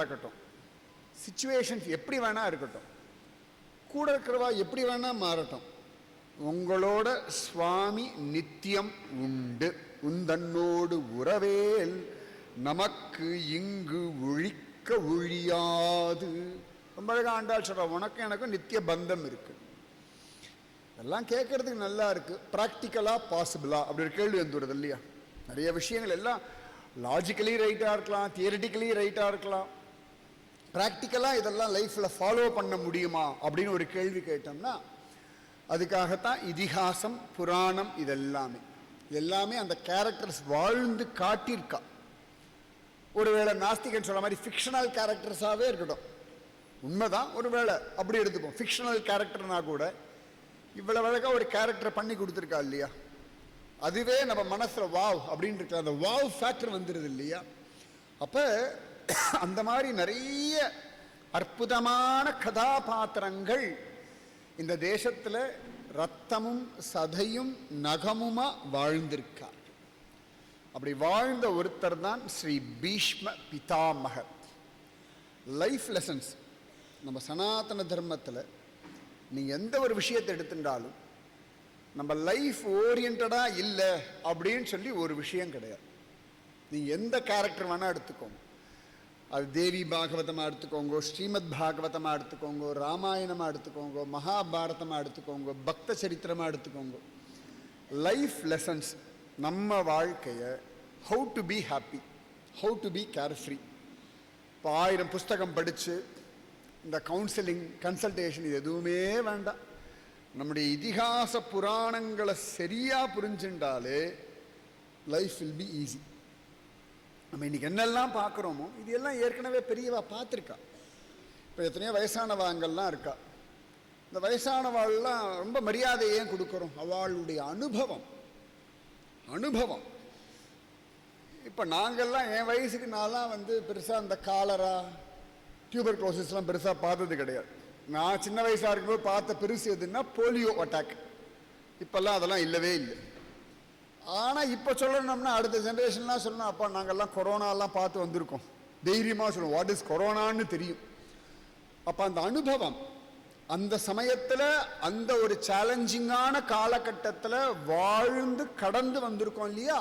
நடக்கட்டும். சுச்சுவேஷன்ஸ் எப்படி வேணா இருக்கட்டும். கூட இருக்கிறவா எப்படி வேணா மாறட்டும். உங்களோட சுவாமி நித்தியம் உண்டு. உந்தன்னோடு உறவேல். நமக்கு இங்கு ஒழிக்க ஒழியாது. ரொம்ப அழகாக ஆண்டாள் சொல்கிற உனக்கும் எனக்கும் நித்திய பந்தம் இருக்கு. எல்லாம் கேட்கறதுக்கு நல்லா இருக்கு. ப்ராக்டிக்கலா பாசிபிளா அப்படி ஒரு கேள்வி வந்துடுது இல்லையா? நிறைய விஷயங்கள் எல்லாம் லாஜிக்கலி ரைட்டாக இருக்கலாம் தியரிட்டிக்கலி ரைட்டாக இருக்கலாம். ப்ராக்டிக்கலாக இதெல்லாம் லைஃப்பில் ஃபாலோ பண்ண முடியுமா அப்படின்னு ஒரு கேள்வி கேட்டோம்னா அதுக்காகத்தான் இதிகாசம் புராணம் இதெல்லாமே. எல்லாமே அந்த கேரக்டர்ஸ் வாழ்ந்து காட்டியிருக்கா. ஒருவேளை நாஸ்திகன் சொல்ற மாதிரி ஃபிக்ஷனல் கேரக்டர்ஸாகவே இருக்கட்டும். உண்மைதான் ஒருவேளை அப்படி எடுத்துப்போம். ஃபிக்ஷனல் கேரக்டர்னா கூட இவ்வளோ அழகாக ஒரு கேரக்டர் பண்ணி கொடுத்துருக்கா இல்லையா? அதுவே நம்ம மனசில் வாவ் அப்படின்னு இருக்க அந்த வாவ் ஃபேக்டர் வந்துடுது இல்லையா? அப்போ அந்த மாதிரி நிறைய அற்புதமான கதாபாத்திரங்கள் இந்த தேசத்தில் ரத்தமும் சதையும் நகமுமா வாழ்ந்திருக்கார். அப்படி வாழ்ந்த ஒருத்தர் தான் ஸ்ரீ பீஷ்ம பிதாமகர். லைஃப் லெசன்ஸ் நம்ம சனாதன தர்மத்தில் நீங்கள் எந்த ஒரு விஷயத்தை எடுத்துட்டாலும் நம்ம லைஃப் ஓரியன்டாக இல்லை அப்படின்னு சொல்லி ஒரு விஷயம் கிடையாது. நீங்கள் எந்த கேரக்டர் வேணால் எடுத்துக்கோங்க. அது தேவி பாகவதமாக எடுத்துக்கோங்க ஸ்ரீமத் பாகவதமாக எடுத்துக்கோங்க ராமாயணமாக எடுத்துக்கோங்க மகாபாரதமாக எடுத்துக்கோங்க பக்த சரித்திரமாக எடுத்துக்கோங்க. லைஃப் லெசன்ஸ் நம்ம வாழ்க்கையை how to be happy how to be carefree இப்போ ஆயிரம் புஸ்தகம் படித்து இந்த கவுன்சிலிங் கன்சல்டேஷன் இது எதுவுமே வேண்டாம். நம்முடைய இதிகாச புராணங்களை சரியாக புரிஞ்சுட்டாலே லைஃப் வில் பி ஈஸி நம்ம இன்றைக்கி என்னெல்லாம் பார்க்குறோமோ இது எல்லாம் ஏற்கனவே பெரியவா பார்த்துருக்கா. இப்போ எத்தனையோ வயசானவாங்கள்லாம் இருக்கா. இந்த வயசானவாள்லாம் ரொம்ப மரியாதை ஏன் கொடுக்குறோம். அவளுடைய அனுபவம். அனுபவம். இப்போ நாங்கள்லாம் என் வயசுக்கு நான்லாம் வந்து பெருசாக அந்த காலரா டியூபர் க்ளோசிஸ்லாம் பெருசாக பார்த்தது கிடையாது. நான் சின்ன வயசாக இருக்கும்போது பார்த்த பெருசு எதுன்னா போலியோ அட்டாக் இப்போல்லாம் அதெல்லாம் இல்லவே இல்லை. ஆனால் இப்போ சொல்லணும்னா அடுத்த ஜென்ரேஷன்லாம் சொல்லணும். அப்பா நாங்கள்லாம் கொரோனாலாம் பார்த்து வந்திருக்கோம். தைரியமாக சொல்லுவோம் வாட் இஸ் கொரோனான்னு தெரியும். அப்போ அந்த அனுபவம் அந்த சமயத்தில் அந்த ஒரு சேலஞ்சிங்கான காலகட்டத்தில் வாழ்ந்து கடந்து வந்திருக்கோம் இல்லையா?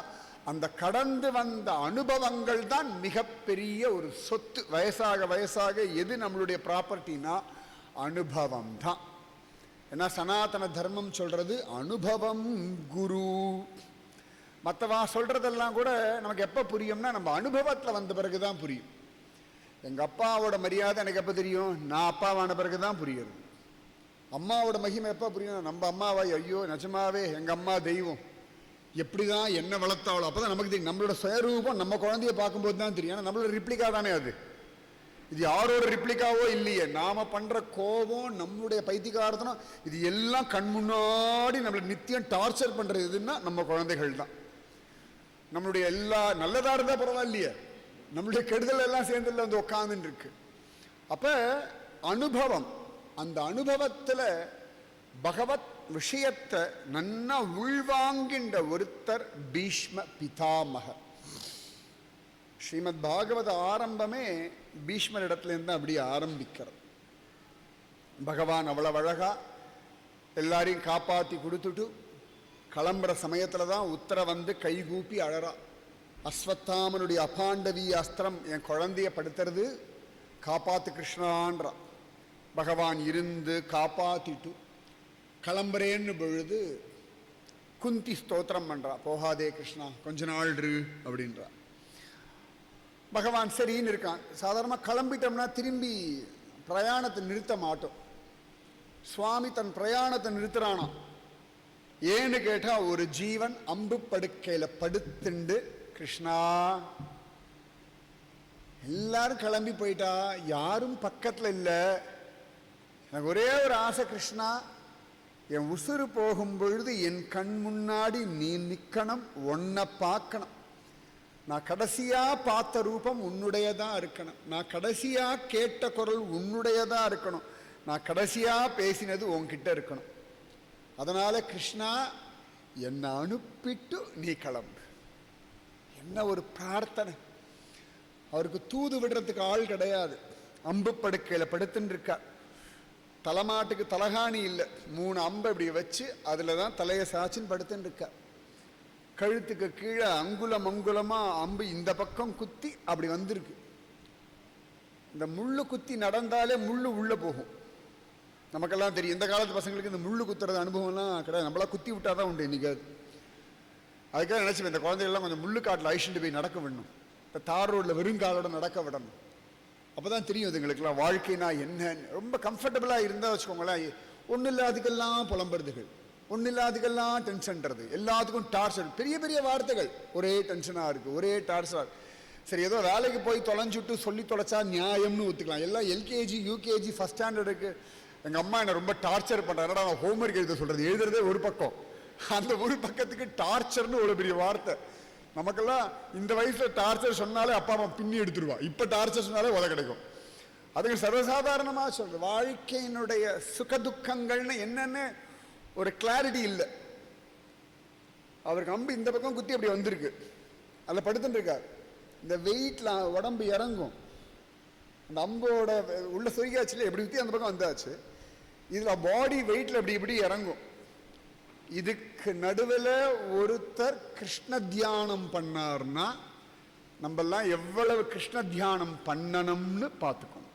அந்த கடந்து வந்த அனுபவங்கள் தான் மிகப்பெரிய ஒரு சொத்து. வயசாக வயசாக எது நம்மளுடைய ப்ராப்பர்ட்டினா அனுபவம் தான். ஏன்னா சனாதன தர்மம் சொல்றது அனுபவம் குரு. மற்றவா சொல்கிறதெல்லாம் கூட நமக்கு எப்போ புரியும்னா நம்ம அனுபவத்தில் வந்த பிறகு தான் புரியும். எங்கள் அப்பாவோட மரியாதை எனக்கு எப்போ தெரியும்? நான் அப்பாவான பிறகு தான் புரியுது அம்மாவோட மகிமை எப்போ புரியும்? நம்ம அம்மாவா ஐயோ நிஜமாவே எங்கள் அம்மா தெய்வம். எப்படி தான் என்ன வளர்த்தாவளோ அப்போ தான் நமக்கு தெரியும். நம்மளோட சுயரூபம் நம்ம குழந்தைய பார்க்கும்போது தான் தெரியும். ஏன்னா நம்மளோட ரிப்ளிகா தானே அது? இது யாரோட ரிப்ளிகாவோ இல்லையே. நாம் பண்ணுற கோபம் நம்மளுடைய பைத்தியகாரத்தனம் இது எல்லாம் கண் முன்னாடி நம்மளை நித்தியம் டார்ச்சர் பண்ணுறதுன்னா எதுன்னா நம்ம குழந்தைகள் தான் நம்மளுடைய எல்லா நல்லதா இருந்தால் பரவாயில்லையே. நம்மளுடைய கெடுதல் எல்லாம் சேர்ந்துல வந்து உட்காந்துட்டு இருக்கு. அப்ப அனுபவம் அந்த அனுபவத்துல பகவத் விஷயத்தை நன்னா உள்வாங்கின்ற ஒருத்தர் பீஷ்ம பிதாமக ஸ்ரீமத் பாகவத ஆரம்பமே பீஷ்மர் இடத்துலேருந்து அப்படியே ஆரம்பிக்கிறது. பகவான் அவ்வளவு அழகா எல்லாரையும் காப்பாற்றி கொடுத்துட்டு கிளம்புற சமயத்தில் தான் உத்தர வந்து கைகூப்பி அழறா. அஸ்வத்தாமனுடைய அபாண்டவிய அஸ்திரம் என் குழந்தைய படுத்துறது காப்பாத்து கிருஷ்ணான்றா. பகவான் இருந்து காப்பாத்திட்டு கிளம்புறேன்னு பொழுது குந்தி ஸ்தோத்திரம் பண்ணுறா போகாதே கிருஷ்ணா கொஞ்ச நாள் இரு அப்படின்றா. பகவான் சரின்னு இருக்கான். சாதாரணமாக கிளம்பிட்டோம்னா திரும்பி பிரயாணத்தை நிறுத்த மாட்டோம். சுவாமி தன் பிரயாணத்தை நிறுத்துறானான் ஏன்னு கேட்டால் ஒரு ஜீவன் அம்பு படுக்கையில் படுத்துண்டு கிருஷ்ணா எல்லாரும் கிளம்பி போயிட்டா யாரும் பக்கத்தில் இல்லை. எனக்கு ஒரே ஒரு ஆசை கிருஷ்ணா என் உசுறு போகும் பொழுது என் கண் முன்னாடி நீ நிற்கணும் ஒன்றை பார்க்கணும். நான் கடைசியாக பார்த்த ரூபம் உன்னுடையதாக இருக்கணும். நான் கடைசியாக கேட்ட குரல் உன்னுடையதாக இருக்கணும். நான் கடைசியாக பேசினது உன்கிட்ட இருக்கணும். அதனால் கிருஷ்ணா என்னை அனுப்பிட்டு நீ கிளம்பு. என்ன ஒரு பிரார்த்தனை. அவருக்கு தூது விடுறதுக்கு ஆள் கிடையாது. அம்பு படுக்கையில் படுத்துன்னு இருக்கார் தலைமாட்டுக்கு தலகாணி இல்லை. மூணு அம்பை இப்படி வச்சு அதில் தான் தலையை சாச்சின்னு படுத்துன்னு இருக்கார் கழுத்துக்கு கீழே அங்குலம் அங்குலமாக அம்பு இந்த பக்கம் குத்தி அப்படி வந்திருக்கு. இந்த முள்ளு குத்தி நடந்தாலே முள்ளு உள்ளே போகும். நமக்கெல்லாம் தெரியும். இந்த காலத்து பசங்களுக்கு இந்த முள்ளு குத்துறது அனுபவம்லாம் கிடையாது. நம்மளா குத்தி விட்டாதான் உண்டு இன்றைக்கி அதுக்காக நினச்சிப்பேன் இந்த குழந்தைகள்லாம் கொஞ்சம் முள்ளு காட்டில் ஐஷண்டு போய் நடக்க விடணும். இந்த தார் ரோட்டில் வெறுங்காலோட நடக்க விடணும். அப்பதான் தெரியும் இதுங்களுக்குலாம் வாழ்க்கைனா என்ன. ரொம்ப கம்ஃபர்டபுளாக இருந்தால் வச்சுக்கோங்களேன். ஒன்றும் இல்லாதுக்கெல்லாம் புலம்புறதுகள். ஒன்றும் இல்லாதுக்கெல்லாம் டென்ஷன்றது எல்லாத்துக்கும் டார்ச்சர் பெரிய பெரிய வார்த்தைகள். ஒரே டென்ஷனாக இருக்குது ஒரே டார்ச்சர் சரி ஏதோ வேலைக்கு போய் தொலைஞ்சுட்டு சொல்லி தொலைச்சா நியாயம்னு ஒத்துக்கலாம். எல்லாம் எல்கேஜி யூகேஜி ஃபஸ்ட் ஸ்டாண்டர்டுக்கு எங்கள் அம்மா என்னை ரொம்ப டார்ச்சர் பண்ணுறாங்க நான் ஹோம்ஒர்க் எழுத சொல்கிறது எழுதுறதே ஒரு பக்கம். அந்த ஒரு பக்கத்துக்கு டார்ச்சர்னு ஒரு பெரிய வார்த்தை. நமக்கெல்லாம் இந்த வயசில் டார்ச்சர் சொன்னாலே அப்பா அம்மா பின்னி எடுத்துருவா. இப்ப டார்ச்சர் சொன்னாலே உத கிடைக்கும். அதுக்கு சர்வசாதாரணமாக சொல்கிறது வாழ்க்கையினுடைய சுக துக்கங்கள்னு என்னன்னு ஒரு கிளாரிட்டி இல்லை. அவருக்கு அம்பு இந்த பக்கம் குத்தி அப்படி வந்திருக்கு. அதில் படுத்துட்டுருக்கார் இந்த வெயிட்ல உடம்பு இறங்கும். நம்மளோட உள்ள சொருகியாச்சுல எப்படி ஊற்றி அந்த பக்கம் வந்தாச்சு? இதில் பாடி வெயிட்டில் இப்படி இப்படி இறங்கும்? இதுக்கு நடுவில் ஒருத்தர் கிருஷ்ண தியானம் பண்ணார்னா நம்மெல்லாம் எவ்வளவு கிருஷ்ண தியானம் பண்ணணும்னு பார்த்துக்கணும்.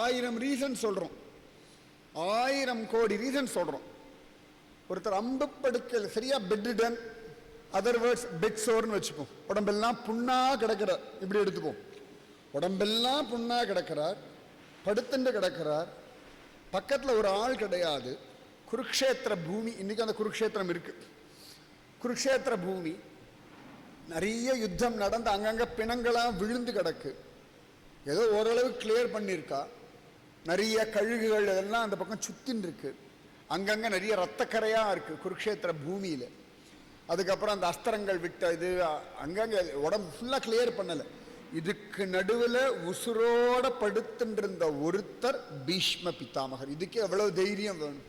ஆயிரம் ரீசன் சொல்கிறோம் ஆயிரம் கோடி ரீசன் சொல்கிறோம் ஒருத்தர் அம்பு படுக்கல் சரியா பெட் டன் பெட் சோர்னு வச்சுப்போம் உடம்பெல்லாம் புண்ணா கிடக்கிற. இப்படி எடுத்துப்போம். உடம்பெல்லாம் புண்ணாக கிடக்கிறார் படுத்துண்டு கிடக்கிறார். பக்கத்தில் ஒரு ஆள் கிடையாது. குருக்ஷேத்திர பூமி இன்றைக்கி அந்த குருக்ஷேத்திரம் இருக்குது குருக்ஷேத்திர பூமி நிறைய யுத்தம் நடந்து அங்கங்கே பிணங்களாம் விழுந்து கிடக்கு. ஏதோ ஓரளவு கிளியர் பண்ணியிருக்கா. நிறைய கழுகுகள் இதெல்லாம் அந்த பக்கம் சுத்தின்னு இருக்கு. அங்கங்கே நிறைய ரத்தக்கரையாக இருக்குது குருக்ஷேத்திர பூமியில். அதுக்கப்புறம் அந்த அஸ்திரங்கள் விட்ட இது அங்கங்கே உடம்பு ஃபுல்லாக கிளியர் பண்ணலை. இதுக்கு நடுவில் உசுரோட படுத்துட்டு இருந்த ஒருத்தர் பீஷ்ம பித்தாமகர் இதுக்கே எவ்வளவு தைரியம் வேணும்?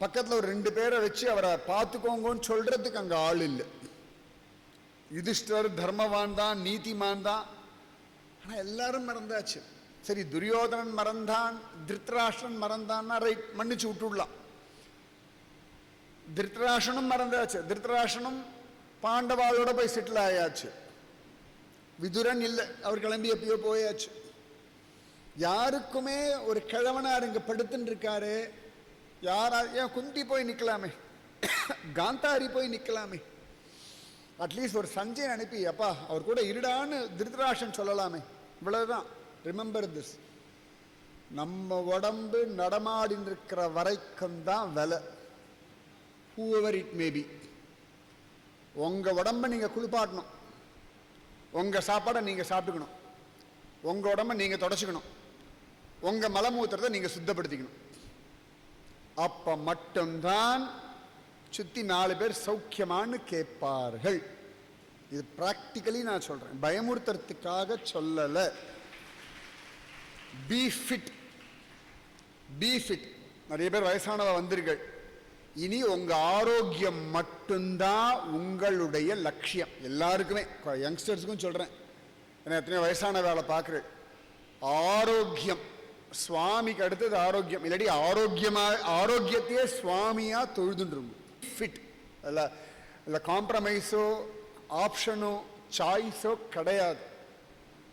பக்கத்துல ஒரு ரெண்டு பேரை வச்சு அவரை பார்த்துக்கோங்கன்னு சொல்றதுக்கு அங்க ஆள் இல்லை. யுதிஷ்டர் தர்மவான் தான் நீதிமான் தான். ஆனால் எல்லாரும் மறந்தாச்சு. சரி துரியோதனன் மறந்தான் திருத்தராஷ்டிரன் மறந்தான்னா ரைட் மன்னிச்சு விட்டுடலாம். திருத்தராஷனும் மறந்தாச்சு. திருத்தராஷனும் பாண்டவாளோட போய் செட்டில் ஆயாச்சு. விதுரன் இல்லை. அவர் கிளம்பி எப்பயோ போயாச்சு. யாருக்குமே ஒரு கிழவனார் இங்க படுத்துன்னு இருக்காரு. யாரா ஏன் குந்தி போய் நிக்கலாமே. காந்தாரி போய் நிக்கலாமே. அட்லீஸ்ட் ஒரு சஞ்சயன் அனுப்பி அப்பா அவர் கூட இருடான்னு திருதராஷன் சொல்லலாமே. இவ்வளவுதான். ரிமெம்பர் திஸ் நம்ம உடம்பு நடமாடின்னு இருக்கிற வரைக்கும் தான் விலை. ஹூஎவர் இட் மேபி உங்க உடம்ப நீங்க குளிப்பாட்டணும். உங்கள் சாப்பாடை நீங்கள் சாப்பிட்டுக்கணும். உங்கள் உடம்ப நீங்கள் தொடச்சிக்கணும். உங்கள் மலமூத்திரத்தை நீங்கள் சுத்தப்படுத்திக்கணும். அப்போ மட்டும்தான் சுற்றி நாலு பேர் சௌக்கியமான்னு கேட்பார்கள். இது ப்ராக்டிக்கலி நான் சொல்கிறேன் பயமுறுத்துறதுக்காக சொல்லலை. பி ஃபிட் பி ஃபிட் நிறைய பேர் வயசானவ வந்திருக்கள். இனி உங்கள் ஆரோக்கியம் மட்டும்தான் உங்களுடைய லட்சியம். எல்லாருக்குமே யங்ஸ்டர்ஸுக்கும் சொல்கிறேன் ஏன்னா எத்தனையோ வயசான வேலை பார்க்குறேன். ஆரோக்கியம். சுவாமிக்கு அடுத்தது ஆரோக்கியம். இல்லாட்டி ஆரோக்கியமாக ஆரோக்கியத்தையே சுவாமியாக தொழுதுன்றும். ஃபிட் அதில் அதில் காம்ப்ரமைஸோ ஆப்ஷனோ சாய்ஸோ கிடையாது.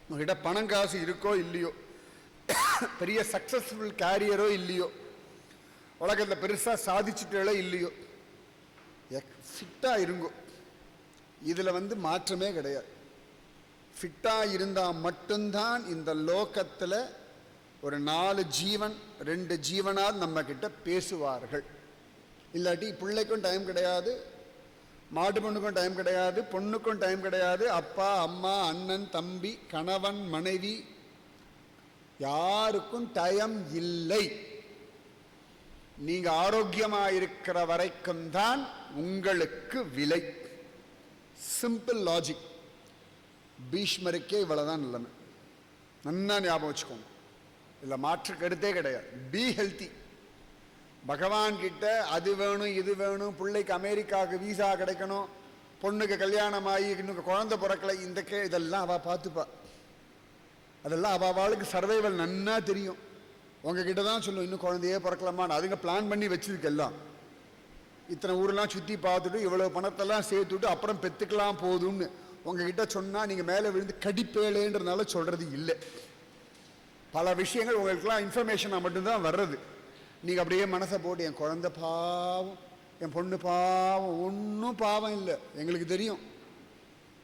உங்ககிட்ட பணம் காசு இருக்கோ இல்லையோ பெரிய சக்ஸஸ்ஃபுல் கேரியரோ இல்லையோ உலகத்தில் பெருசாக சாதிச்சுட்டாலே இல்லையோ? ஃபிட்டாக இருங்கோ. இதில் வந்து மாற்றமே கிடையாது. ஃபிட்டாக இருந்தால் மட்டும்தான் இந்த லோகத்தில் ஒரு நாலு ஜீவன் ரெண்டு ஜீவனாக நம்மக்கிட்ட பேசுவார்கள். இல்லாட்டி பிள்ளைக்கும் டைம் கிடையாது மாட்டு பொண்ணுக்கும் டைம் கிடையாது பொண்ணுக்கும் டைம் கிடையாது. அப்பா அம்மா அண்ணன் தம்பி கணவன் மனைவி யாருக்கும் டைம் இல்லை. நீங்க ஆரோக்கியமா இருக்கிற வரைக்கும் தான் உங்களுக்கு விலை. சிம்பிள் லாஜிக் பீஷ்மருக்கே இவ்வளவுதான் நிலைமை. நன்னா ஞாபகம் வச்சுக்கோங்க. இல்லை மாற்று கருத்தே கிடையாது. பி ஹெல்த்தி பகவான் கிட்ட அது வேணும் இது வேணும் பிள்ளைக்கு அமெரிக்காவுக்கு வீசா கிடைக்கணும் பொண்ணுக்கு கல்யாணம் ஆகி இன்னும் குழந்தை பிறக்கலை இந்த கே இதெல்லாம் அவ பார்த்துப்பா. அதெல்லாம் அவள் அவளுக்கு சர்வைவல் நன்னா தெரியும். உங்ககிட்ட தான் சொல்லும் இன்னும் குழந்தையே பிறக்கலாமான்னு அதுங்க பிளான் பண்ணி வச்சிருக்கு எல்லாம். இத்தனை ஊரெலாம் சுற்றி பார்த்துட்டு இவ்வளோ பணத்தெல்லாம் சேர்த்துட்டு அப்புறம் பெற்றுக்கலாம் போதும்னு. உங்ககிட்ட சொன்னால் நீங்கள் மேலே விழுந்து கடிப்பேலேன்றதுனால சொல்கிறது இல்லை. பல விஷயங்கள் உங்களுக்குலாம் இன்ஃபர்மேஷனாக மட்டும்தான் வர்றது. நீங்கள் அப்படியே மனசை போட்டு என் குழந்த பாவம் என் பொண்ணு பாவம் ஒன்றும் பாவம் இல்லை. எங்களுக்கு தெரியும்.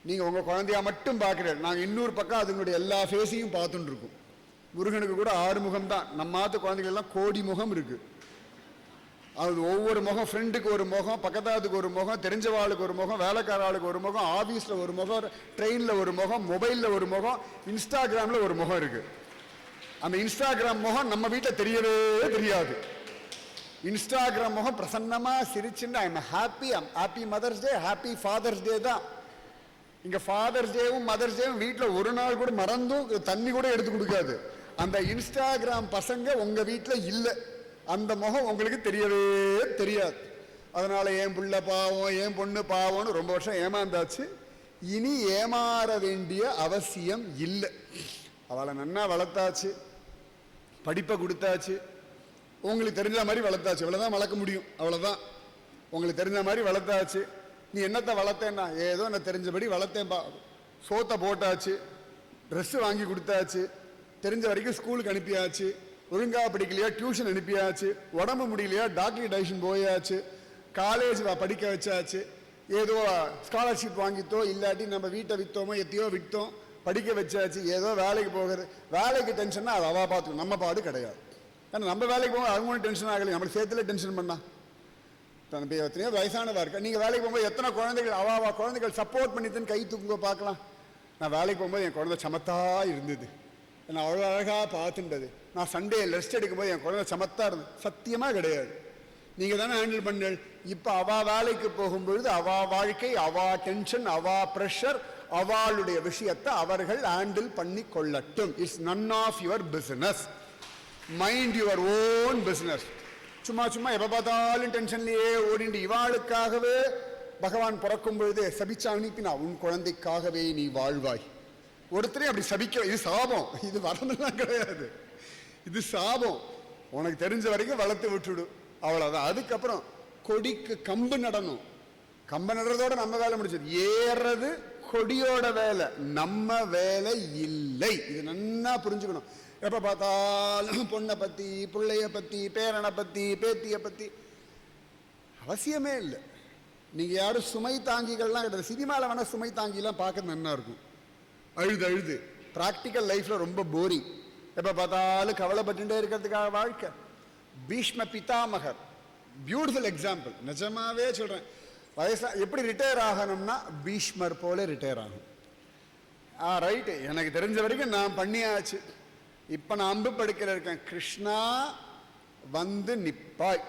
நீங்கள் உங்கள் குழந்தையா மட்டும் பார்க்குறேன். நாங்கள் இன்னொரு பக்கம் அதனுடைய எல்லா ஃபேஸையும் பார்த்துட்டுருக்கோம் முருகனுக்கு கூட ஆறு முகம் தான் நம்ம மாத்து குழந்தைகள் எல்லாம் கோடி முகம் இருக்குது அது ஒவ்வொரு முகம் ஃப்ரெண்டுக்கு ஒரு முகம் பக்கத்தாத்துக்கு ஒரு முகம் தெரிஞ்சவாளுக்கு ஒரு முகம் வேலைக்கார ஆளுக்கு ஒரு முகம் ஆஃபீஸில் ஒரு முகம் ட்ரெயினில் ஒரு முகம் மொபைலில் ஒரு முகம் இன்ஸ்டாகிராமில் ஒரு முகம் இருக்குது அந்த இன்ஸ்டாகிராம் முகம் நம்ம வீட்டில் தெரியவே தெரியாது. இன்ஸ்டாகிராம் முகம் பிரசன்னமாக சிரிச்சுன்னு I'm happy I'm happy mother's day happy father's day தான். இங்கே ஃபாதர்ஸ் டேவும் மதர்ஸ் டேவும் வீட்டில் ஒரு நாள் கூட மறந்தும் தண்ணி கூட எடுத்து கொடுக்காது. அந்த இன்ஸ்டாகிராம் பசங்க உங்கள் வீட்டில் இல்லை. அந்த முகம் உங்களுக்கு தெரியவே தெரியாது. அதனால் என் பிள்ளை பாவம் என் பொண்ணு பாவம்னு ரொம்ப வருஷம் ஏமாந்தாச்சு. இனி ஏமாற வேண்டிய அவசியம் இல்லை. அவளை நன்னா வளர்த்தாச்சு. படிப்பை கொடுத்தாச்சு. உங்களுக்கு தெரிஞ்ச மாதிரி வளர்த்தாச்சு. இவ்வளோதான் வளர்க்க முடியும். அவ்வளோதான் உங்களுக்கு தெரிஞ்ச மாதிரி வளர்த்தாச்சு. நீ என்னத்தை வளர்த்தேன்னா ஏதோ நான் தெரிஞ்சபடி வளர்த்தேன்பா. சோத்தை போட்டாச்சு. ட்ரெஸ்ஸு வாங்கி கொடுத்தாச்சு. தெரிஞ்ச வரைக்கும் ஸ்கூலுக்கு அனுப்பியாச்சு. ஒழுங்காக படிக்கலையா டியூஷன் அனுப்பியாச்சு. உடம்பு முடியலையா டாக்டர் டைஷன் போயாச்சு. காலேஜ் படிக்க வச்சாச்சு. ஏதோ ஸ்காலர்ஷிப் வாங்கித்தோ இல்லாட்டி நம்ம வீட்டை விற்றோமோ எத்தையோ விற்றோம் படிக்க வச்சாச்சு. ஏதோ வேலைக்கு போகிறது. வேலைக்கு டென்ஷன்னா அது அவா பார்த்துக்கணும். நம்ம பாடு கிடையாது. ஏன்னா நம்ம வேலைக்கு போகும்போது அவங்க டென்ஷன் ஆகலை நம்மளுக்கு சேர்த்துல டென்ஷன் பண்ணா. தன் எத்தனையோ வயசானதாக இருக்கா? நீங்கள் வேலைக்கு போகும்போது எத்தனை குழந்தைகள் அவாவா குழந்தைகள் சப்போர்ட் பண்ணித்துன்னு கை தூக்குங்க பார்க்கலாம். நான் வேலைக்கு போகும்போது என் குழந்தை சமத்தாக இருந்தது. என்னை அவ்வளோ அழகாக பார்த்துட்டது. நான் சண்டே ரெஸ்ட் எடுக்கும்போது என் குழந்தை சமத்தாக இருந்தது. சத்தியமாக கிடையாது. நீங்கள் தானே ஹேண்டில் பண்ண இப்போ அவா வேலைக்கு போகும்பொழுது அவா வாழ்க்கை அவா டென்ஷன் அவா ப்ரெஷர் அவளுடைய விஷயத்தை அவர்கள் ஹேண்டில் பண்ணி கொள்ளட்டும். It's none of your business mind your own business சும்மா சும்மா எப்போ பார்த்தாலும் டென்ஷன்லேயே ஓடிண்டு இவாளுக்காகவே பகவான் பிறக்கும் பொழுது சபிச்சா அனுப்பினா உன் குழந்தைக்காகவே நீ வாழ்வாய். ஒருத்தரையும் அப்படி சபிக்க இது சாபம். இது வரமெல்லாம் கிடையாது. இது சாபம். உனக்கு தெரிஞ்ச வரைக்கும் வளர்த்து விட்டுடு அவ்வளோதான் அதுக்கப்புறம் கொடிக்கு கம்பு நடணும். கம்பு நடுறதோட நம்ம வேலை முடிச்சது ஏறது கொடியோட வேலை. நம்ம வேலை இல்லை. இது நன்னா புரிஞ்சுக்கணும். எப்போ பார்த்தாலும் பொண்ணை பற்றி பிள்ளைய பற்றி பேரனை பற்றி பேத்தியை பற்றி அவசியமே இல்லை. நீங்கள் யாரும் சுமை தாங்கிகள்லாம் கிடையாது. சினிமாவில் வேணால் சுமை தாங்கிலாம் பார்க்க நன்னா இருக்கும். அழுது அழுது. ப்ராக்டிக்கல் லைஃப்பில் ரொம்ப போரிங் எப்போ பார்த்தாலும் கவலைப்பட்டுட்டே இருக்கிறதுக்காக வாழ்க்கை. பீஷ்ம பிதாமகர். பியூட்டிஃபுல் எக்ஸாம்பிள் நிஜமாவே சொல்கிறேன் வயசாக எப்படி ரிட்டையர் ஆகணும்னா பீஷ்மர் போல ரிட்டையர் ஆகும். ஆ ரைட்டு எனக்கு தெரிஞ்ச வரைக்கும் நான் பண்ணியாச்சு. இப்போ நான் அம்பு படுக்கையில் இருக்கேன். கிருஷ்ணா வந்து நிப்பாய்.